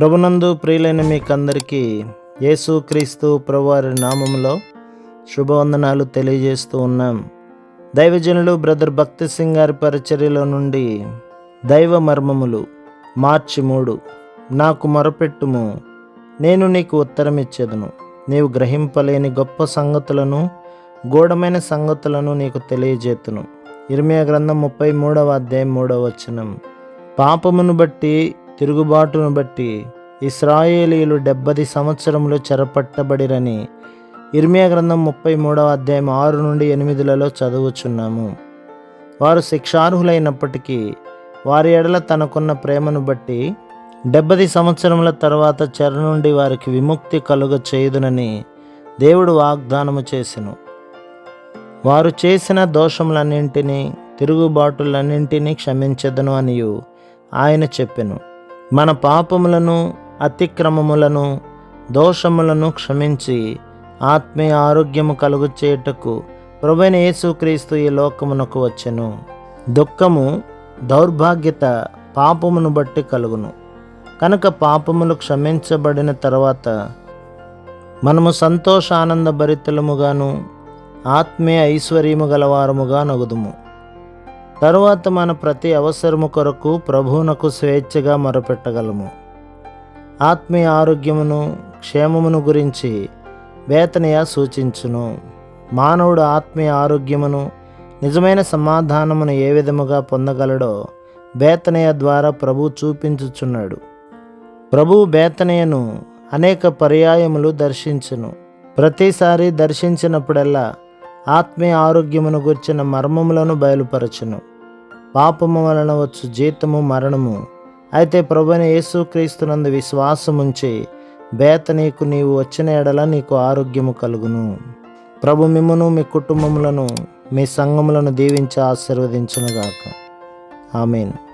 ప్రభునందు ప్రియులైన మీకందరికీ యేసుక్రీస్తు ప్రభువారి నామములో శుభవందనాలు తెలియజేస్తూ ఉన్నాం. దైవజనులు బ్రదర్ భక్తి సింగ్ గారి పరిచర్యలో నుండి దైవ మర్మములు మార్చి మూడు. నాకు మొరపెట్టుము నేను నీకు ఉత్తరం ఇచ్చేదను నీవు గ్రహింపలేని గొప్ప సంగతులను గూఢమైన సంగతులను నీకు తెలియజేతును. ఇర్మియా గ్రంథం ముప్పై మూడవ అధ్యాయం మూడవ వచనం. పాపమును బట్టి తిరుగుబాటును బట్టి ఇస్రాయేలీలు డెబ్బది సంవత్సరములు చెరపట్టబడిరని ఇర్మియా గ్రంథం ముప్పై మూడవ అధ్యాయం ఆరు నుండి ఎనిమిదిలలో చదువుచున్నాము. వారు శిక్షార్హులైనప్పటికీ వారి ఎడల తనకున్న ప్రేమను బట్టి డెబ్బది సంవత్సరముల తర్వాత చెర నుండి వారికి విముక్తి కలుగ చేయుదునని దేవుడు వాగ్దానము చేసెను. వారు చేసిన దోషములన్నింటినీ తిరుగుబాటులన్నింటినీ క్షమించదను అనియు ఆయన చెప్పెను. మన పాపములను అతిక్రమములను దోషములను క్షమించి ఆత్మీయ ఆరోగ్యము కలుగు చేయుటకు ప్రభువైన యేసుక్రీస్తు ఈ లోకమునకు వచ్చెను. దుఃఖము దౌర్భాగ్యత పాపమును బట్టి కలుగును. కనుక పాపములు క్షమించబడిన తర్వాత మనము సంతోష ఆనంద భరితలముగాను ఆత్మీయ ఐశ్వర్యము గలవారముగా నగుదుము. తరువాత మన ప్రతి అవసరము కొరకు ప్రభువునకు స్వేచ్ఛగా మొరపెట్టగలము. ఆత్మీయ ఆరోగ్యమును క్షేమమును గురించి వేతనయ సూచించును. మానవుడు ఆత్మీయ ఆరోగ్యమును నిజమైన సమాధానమును ఏ విధముగా పొందగలడో బేతనయ ద్వారా ప్రభు చూపించుచున్నాడు. ప్రభువు బేతనయను అనేక పర్యాయములు దర్శించును. ప్రతిసారి దర్శించినప్పుడల్లా ఆత్మీయ ఆరోగ్యమును గుర్చిన మర్మములను బయలుపరచును. పాపము వలన వచ్చు జీతము మరణము. అయితే ప్రభుని యేసుక్రీస్తునందు విశ్వాసముంచి బేత నీకు నీవు వచ్చిన ఎడల నీకు ఆరోగ్యము కలుగును. ప్రభు మిమ్మును మీ కుటుంబములను మీ సంఘములను దీవించి ఆశీర్వదించునుగాక. ఆమెను.